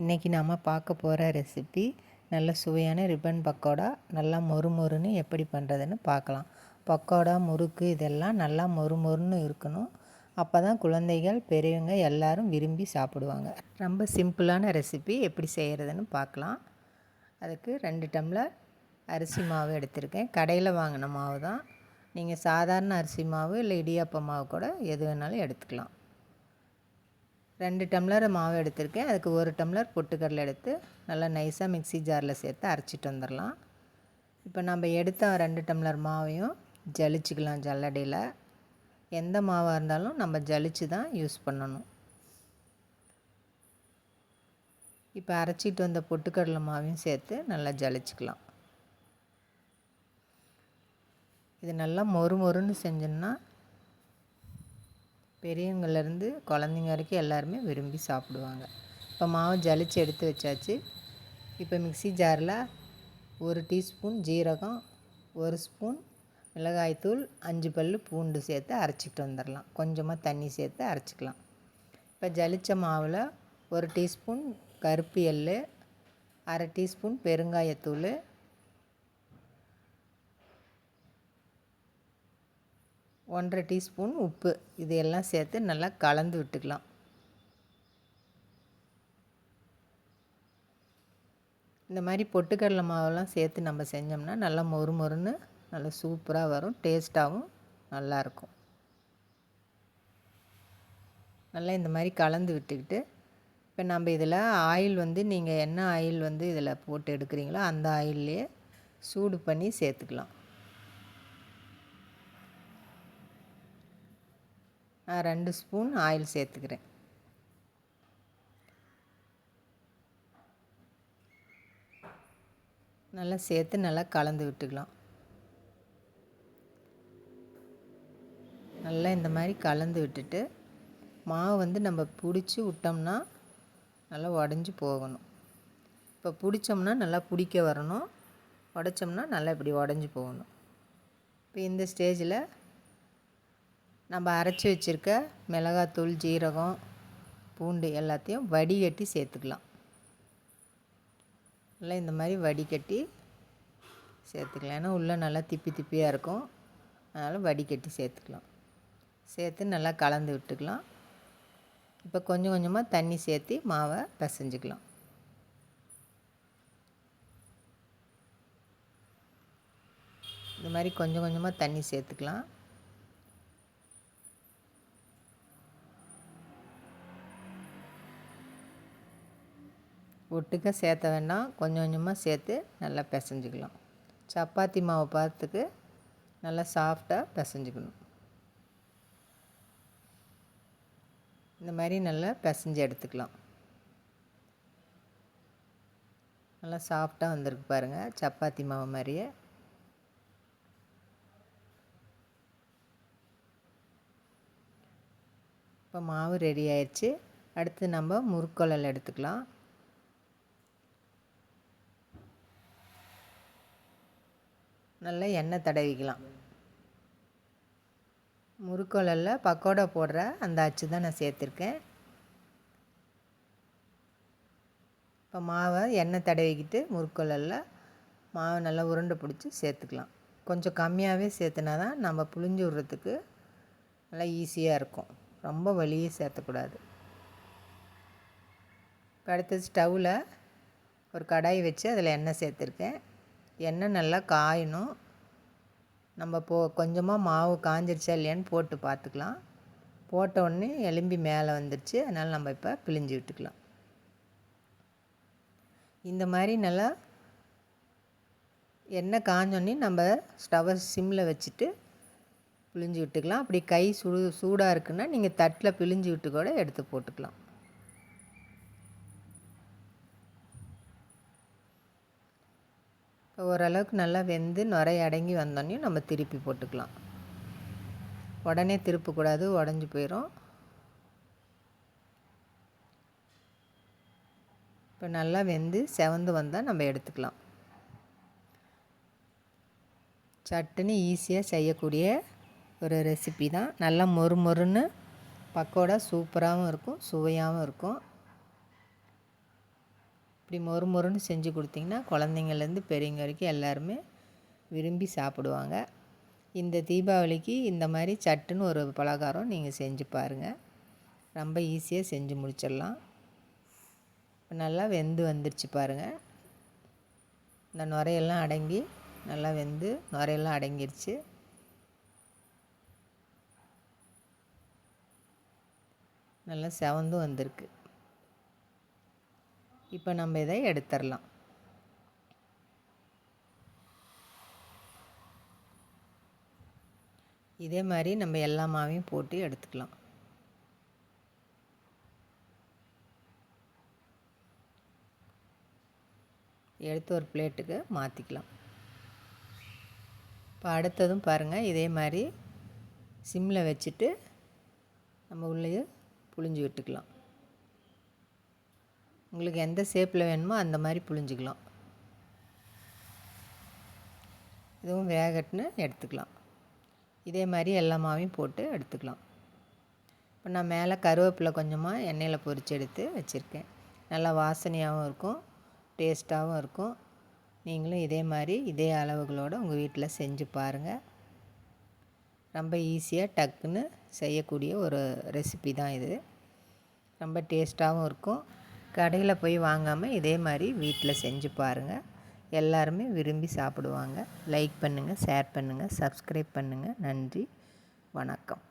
இன்றைக்கி நாம் பார்க்க போகிற ரெசிபி நல்ல சுவையான ரிப்பன் பக்கோடா நல்லா மொறு மொறுன்னு எப்படி பண்ணுறதுன்னு பார்க்கலாம். பக்கோடா முறுக்கு இதெல்லாம் நல்லா மொறு மொறுன்னு இருக்கணும். அப்போ தான் குழந்தைகள் பெரியவங்க எல்லாரும் விரும்பி சாப்பிடுவாங்க. ரொம்ப சிம்பிளான ரெசிபி எப்படி செய்கிறதுன்னு பார்க்கலாம். அதுக்கு ரெண்டு டம்ளர் அரிசி மாவு எடுத்திருக்கேன். கடையில் வாங்கின மாவு தான் நீங்கள் சாதாரண அரிசி மாவு இல்லை இடியாப்ப மாவு கூட எது வேணாலும் எடுத்துக்கலாம். ரெண்டு டம்ளர் மாவு எடுத்திருக்கேன். அதுக்கு ஒரு டம்ளர் பொட்டுக்கடலை எடுத்து நல்லா நைஸாக மிக்சி ஜாரில் சேர்த்து அரைச்சிட்டு வந்துடலாம். இப்போ நம்ம எடுத்த ரெண்டு டம்ளர் மாவையும் ஜலிச்சுக்கலாம் ஜல்லடையில். எந்த மாவாக இருந்தாலும் நம்ம ஜலிச்சு தான் யூஸ் பண்ணணும். இப்போ அரைச்சிட்டு வந்த பொட்டுக்கடலை மாவையும் சேர்த்து நல்லா ஜலிச்சுக்கலாம். இது நல்லா மொறு மொறுன்னு செஞ்சோன்னா பெரியவங்கள்லேருந்து குழந்தைங்க வரைக்கும் எல்லாருமே விரும்பி சாப்பிடுவாங்க. இப்போ மாவு ஜலிச்சு எடுத்து வச்சாச்சு. இப்போ மிக்சி ஜாரில் ஒரு டீஸ்பூன் ஜீரகம் ஒரு ஸ்பூன் மிளகாய்த்தூள் அஞ்சு பல் பூண்டு சேர்த்து அரைச்சிட்டு வந்துடலாம் கொஞ்சமாக தண்ணி சேர்த்து அரைச்சிக்கலாம். இப்போ ஜலித்த மாவில் ஒரு டீஸ்பூன் கருப்பு எள் அரை டீஸ்பூன் பெருங்காயத்தூள் ஒன்றரை டீஸ்பூன் உப்பு. இது எல்லாம் சேர்த்து நல்லா கலந்து விட்டுக்கலாம். இந்த மாதிரி பொட்டுக்கடலை மாவெல்லாம் சேர்த்து நம்ம செஞ்சோம்னா நல்லா மொறு மொறுன்னு நல்லா சூப்பராக வரும். டேஸ்ட்டாகவும் நல்லாயிருக்கும் நல்லா இந்த மாதிரி கலந்து விட்டுக்கிட்டு இப்போ நம்ம இதில் ஆயில் வந்து நீங்கள் என்ன ஆயில் வந்து இதில் போட்டு எடுக்கிறீங்களோ அந்த ஆயில்லையே சூடு பண்ணி சேர்த்துக்கலாம். ரெண்டு ஸ்பூன் ஆயில் சேர்த்துக்கிறேன். நல்லா சேர்த்து நல்லா கலந்து விட்டுக்கலாம். நல்லா இந்த மாதிரி கலந்து விட்டுட்டு மாவு வந்து நம்ம பிடிச்சி விட்டோம்னா நல்லா உடஞ்சி போகணும். இப்போ பிடிச்சோம்னா நல்லா பிடிக்க வரணும். உடச்சோம்னா நல்லா இப்படி உடஞ்சி போகணும். இப்போ இந்த ஸ்டேஜில் நம்ம அரைச்சி வச்சுருக்க மிளகாத்தூள் ஜீரகம் பூண்டு எல்லாத்தையும் வடிகட்டி சேர்த்துக்கலாம். நல்லா இந்த மாதிரி வடிகட்டி சேர்த்துக்கலாம். ஏன்னா உள்ளே நல்லா திப்பி திப்பியாக இருக்கும். அதனால் வடிகட்டி சேர்த்துக்கலாம். சேர்த்து நல்லா கலந்து விட்டுக்கலாம். இப்போ கொஞ்சம் கொஞ்சமாக தண்ணி சேர்த்து மாவை பிசைஞ்சிக்கலாம். இந்த மாதிரி கொஞ்சம் கொஞ்சமாக தண்ணி சேர்த்துக்கலாம். ஒட்டுக்க சேர்த்த வேண்டாம் கொஞ்சம் கொஞ்சமாக சேர்த்து நல்லா பிசைஞ்சிக்கலாம். சப்பாத்தி மாவு பார்த்துக்கு நல்லா சாஃப்டாக பிசைஞ்சிக்கணும். இந்த மாதிரி நல்லா பிசைஞ்சு எடுத்துக்கலாம். நல்லா சாஃப்டாக வந்திருக்கு பாருங்கள் சப்பாத்தி மாவு மாதிரியே. இப்போ மாவு ரெடி ஆயிடுச்சு அடுத்து நம்ம முறுக்கொழல் எடுத்துக்கலாம். நல்லா எண்ணெய் தடவிக்கலாம். முறுக்கோலில் பக்கோடா போடுற அந்த அச்சு தான் நான் சேர்த்துருக்கேன். இப்போ மாவை எண்ணெய் தடவிக்கிட்டு முறுக்கோலில் மாவை நல்லா உருண்டை பிடிச்சி சேர்த்துக்கலாம். கொஞ்சம் கம்மியாகவே சேர்த்துனா தான் நம்ம புளிஞ்சு விட்றதுக்கு நல்லா ஈஸியாக இருக்கும். ரொம்ப வலியே சேர்த்தக்கூடாது. இப்போ அடுத்தது ஸ்டவ்வில் ஒரு கடாய் வச்சு அதில் எண்ணெய் சேர்த்துருக்கேன். எண்ணெய் நல்லா காயணும். நம்ம போ கொஞ்சமாக மாவு காஞ்சிருச்சா இல்லையான்னு போட்டு பார்த்துக்கலாம். போட்ட உடனே எலும்பி மேலே வந்துருச்சு. அதனால் நம்ம இப்போ பிழிஞ்சு விட்டுக்கலாம். இந்த மாதிரி நல்லா எண்ணெய் காஞ்சோடனே நம்ம ஸ்டவ்வை சிம்மில் வச்சுட்டு பிழிஞ்சு விட்டுக்கலாம். அப்படி கை சுடு சூடாக இருக்குன்னா நீங்கள் தட்டில் பிழிஞ்சு விட்டு கூட எடுத்து போட்டுக்கலாம். ஓரளவுக்கு நல்லா வெந்து நுரை அடங்கி வந்தோடனே நம்ம திருப்பி போட்டுக்கலாம். உடனே திருப்பக்கூடாது உடஞ்சி போயிடும் இப்போ நல்லா வெந்து செவந்து வந்தால் நம்ம எடுத்துக்கலாம். சட்டுன்னு ஈஸியாக செய்யக்கூடிய ஒரு ரெசிபி தான். நல்லா மொறு மொறுன்னு பக்கோடா சூப்பராகவும் இருக்கும் சுவையாகவும் இருக்கும். இப்படி மொறு மொறுன்னு செஞ்சு கொடுத்திங்கன்னா குழந்தைங்கள்லேருந்து பெரியவங்க வரைக்கும் எல்லாருமே விரும்பி சாப்பிடுவாங்க. இந்த தீபாவளிக்கு இந்த மாதிரி சட்டுன்னு ஒரு பலகாரம் நீங்கள் செஞ்சு பாருங்கள் ரொம்ப ஈஸியாக செஞ்சு முடிச்சிடலாம். நல்லா வெந்து வந்துருச்சு பாருங்கள் இந்த நுரையெல்லாம் அடங்கி நல்லா வெந்து நுரையெல்லாம் அடங்கிருச்சு. நல்லா செவந்தும் வந்திருக்கு. இப்போ நம்ம இதை எடுத்துடலாம். இதே மாதிரி நம்ம எல்லா மாவையும் போட்டு எடுத்துக்கலாம். எடுத்து ஒரு பிளேட்டுக்கு மாற்றிக்கலாம் இப்போ அடுத்ததும் பாருங்கள் இதே மாதிரி சிம்மில் வச்சுட்டு நம்ம உள்ளே புழிஞ்சு விட்டுக்கலாம். உங்களுக்கு எந்த ஷேப்பில் வேணுமோ அந்த மாதிரி புழிஞ்சிக்கலாம். இதுவும் வேகட்டுன்னு எடுத்துக்கலாம். இதே மாதிரி எல்லா மாவையும் போட்டு எடுத்துக்கலாம். இப்போ நான் மேலே கருவேப்பிலை கொஞ்சமாக எண்ணெயில் பொரித்து எடுத்து வச்சுருக்கேன். நல்லா வாசனையாகவும் இருக்கும் டேஸ்ட்டாகவும் இருக்கும். நீங்களும் இதே மாதிரி இதே அளவுகளோடு உங்கள் வீட்டில் செஞ்சு பாருங்கள் ரொம்ப ஈஸியாக டக்குன்னு செய்யக்கூடிய ஒரு ரெசிபி தான் இது. ரொம்ப டேஸ்ட்டாகவும் இருக்கும். கடையில் போய் வாங்காமல் இதே மாதிரி வீட்டில் செஞ்சு பாருங்கள் எல்லாருமே விரும்பி சாப்பிடுவாங்க. லைக் பண்ணுங்கள் ஷேர் பண்ணுங்கள் சப்ஸ்கிரைப் பண்ணுங்கள் நன்றி வணக்கம்.